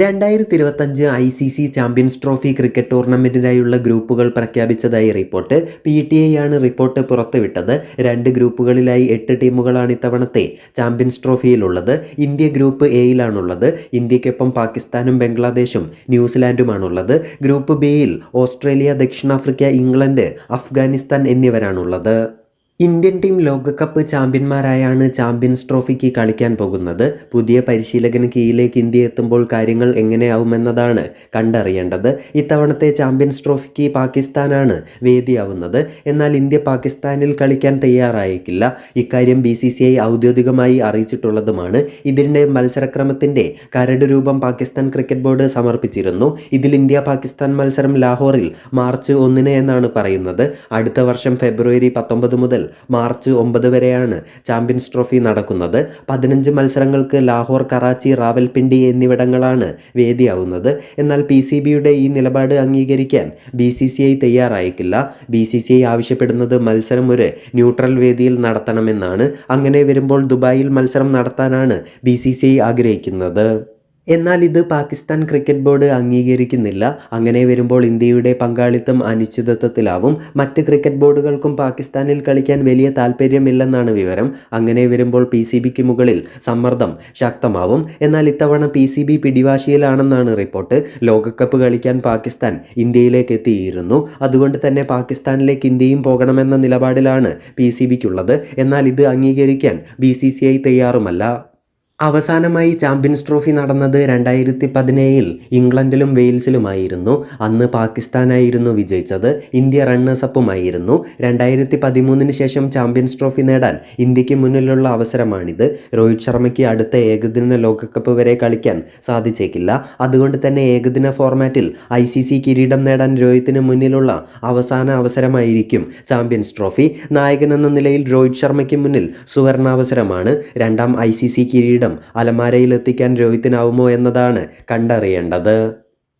രണ്ടായിരത്തി ഇരുപത്തഞ്ച് I C C champions trophy cricket ടൂർണമെന്റിനായുള്ള ഗ്രൂപ്പുകൾ പ്രഖ്യാപിച്ചതായി റിപ്പോർട്ട് പി ടി ഐ ആണ് റിപ്പോർട്ട് പുറത്തുവിട്ടത്. രണ്ട് ഗ്രൂപ്പുകളിലായി എട്ട് ടീമുകളാണ് ഇത്തവണത്തെ ചാമ്പ്യൻസ് ട്രോഫിയിലുള്ളത്. ഇന്ത്യ ഗ്രൂപ്പ് എയിലാണുള്ളത്. ഇന്ത്യക്കൊപ്പം പാകിസ്ഥാനും ബംഗ്ലാദേശും ന്യൂസിലാൻഡുമാണുള്ളത്. ഗ്രൂപ്പ് ബിയിൽ ഓസ്ട്രേലിയ ദക്ഷിണാഫ്രിക്ക ഇംഗ്ലണ്ട് അഫ്ഗാനിസ്ഥാൻ എന്നിവരാണുള്ളത്. ഇന്ത്യൻ ടീം ലോകകപ്പ് ചാമ്പ്യന്മാരായാണ് ചാമ്പ്യൻസ് ട്രോഫിക്ക് കളിക്കാൻ പോകുന്നത്. പുതിയ പരിശീലകന് കീഴിലേക്ക് ഇന്ത്യ എത്തുമ്പോൾ കാര്യങ്ങൾ എങ്ങനെയാവുമെന്നതാണ് കണ്ടറിയേണ്ടത്. ഇത്തവണത്തെ ചാമ്പ്യൻസ് ട്രോഫിക്ക് പാകിസ്ഥാനാണ് വേദിയാവുന്നത്. എന്നാൽ ഇന്ത്യ പാകിസ്ഥാനിൽ കളിക്കാൻ തയ്യാറായേക്കില്ല ഇക്കാര്യം ബി സി സി ഐ ഔദ്യോഗികമായി അറിയിച്ചിട്ടുള്ളതുമാണ്. ഇതിന്റെ മത്സരക്രമത്തിന്റെ കരട് രൂപം പാകിസ്ഥാൻ ക്രിക്കറ്റ് ബോർഡ് സമർപ്പിച്ചിരുന്നു. ഇതിൽ ഇന്ത്യ പാകിസ്ഥാൻ മത്സരം ലാഹോറിൽ മാർച്ച് ഒന്നിന് എന്നാണ് പറയുന്നത്. അടുത്ത വർഷം ഫെബ്രുവരി പത്തൊമ്പത് മുതൽ മാർച്ച് ഒമ്പത് വരെയാണ് ചാമ്പ്യൻസ് ട്രോഫി നടക്കുന്നത്. പതിനഞ്ച് മത്സരങ്ങൾക്ക് ലാഹോർ കറാച്ചി റാവൽപിണ്ടി എന്നിവിടങ്ങളാണ് വേദിയാവുന്നത്. എന്നാൽ പി സി ബിയുടെ ഈ നിലപാട് അംഗീകരിക്കാൻ ബി സി സി ഐ തയ്യാറായിക്കില്ല. ബി സി സി ഐ ആവശ്യപ്പെടുന്നത് മത്സരം ഒരു ന്യൂട്രൽ വേദിയിൽ നടത്തണമെന്നാണ്. അങ്ങനെ വരുമ്പോൾ ദുബായിൽ മത്സരം നടത്താനാണ് ബി സി സി ഐ ആഗ്രഹിക്കുന്നത്. എന്നാൽ ഇത് പാകിസ്ഥാൻ ക്രിക്കറ്റ് ബോർഡ് അംഗീകരിക്കുന്നില്ല. അങ്ങനെ വരുമ്പോൾ ഇന്ത്യയുടെ പങ്കാളിത്തം അനിശ്ചിതത്വത്തിലാവും. മറ്റ് ക്രിക്കറ്റ് ബോർഡുകൾക്കും പാകിസ്ഥാനിൽ കളിക്കാൻ വലിയ താല്പര്യമില്ലെന്നാണ് വിവരം. അങ്ങനെ വരുമ്പോൾ പി സി ബിക്ക് മുകളിൽ സമ്മർദ്ദം ശക്തമാവും. എന്നാൽ ഇത്തവണ പി സി ബി പിടിവാശിയിലാണെന്നാണ് റിപ്പോർട്ട്. ലോകകപ്പ് കളിക്കാൻ പാകിസ്ഥാൻ ഇന്ത്യയിലേക്ക് എത്തിയിരുന്നു. അതുകൊണ്ട് തന്നെ പാകിസ്ഥാനിലേക്ക് ഇന്ത്യയും പോകണമെന്ന നിലപാടിലാണ് പി സി ബിക്കുള്ളത്. എന്നാൽ ഇത് അംഗീകരിക്കാൻ ബി സി സി ഐ തയ്യാറുമല്ല. അവസാനമായി ചാമ്പ്യൻസ് ട്രോഫി നടന്നത് രണ്ടായിരത്തി പതിനേഴിൽ ഇംഗ്ലണ്ടിലും വെയിൽസിലുമായിരുന്നു. അന്ന് പാകിസ്ഥാനായിരുന്നു വിജയിച്ചത്. ഇന്ത്യ റണ്ണേഴ്സപ്പുമായിരുന്നു. രണ്ടായിരത്തി പതിമൂന്നിന് ശേഷം ചാമ്പ്യൻസ് ട്രോഫി നേടാൻ ഇന്ത്യയ്ക്ക് മുന്നിലുള്ള അവസരമാണിത്. രോഹിത് ശർമ്മയ്ക്ക് അടുത്ത ഏകദിന ലോകകപ്പ് വരെ കളിക്കാൻ സാധിച്ചേക്കില്ല. അതുകൊണ്ട് തന്നെ ഏകദിന ഫോർമാറ്റിൽ ഐ സി സി കിരീടം നേടാൻ രോഹിത്തിന് മുന്നിലുള്ള അവസാന അവസരമായിരിക്കും ചാമ്പ്യൻസ് ട്രോഫി. നായകൻ എന്ന നിലയിൽ രോഹിത് ശർമ്മയ്ക്ക് മുന്നിൽ സുവർണാവസരമാണ്. രണ്ടാം ഐ സി സി കിരീടം അലമാരയിൽ എത്തിക്കാൻ രോഹിത്തിനാവുമോ എന്നതാണ് കണ്ടറിയേണ്ടത്.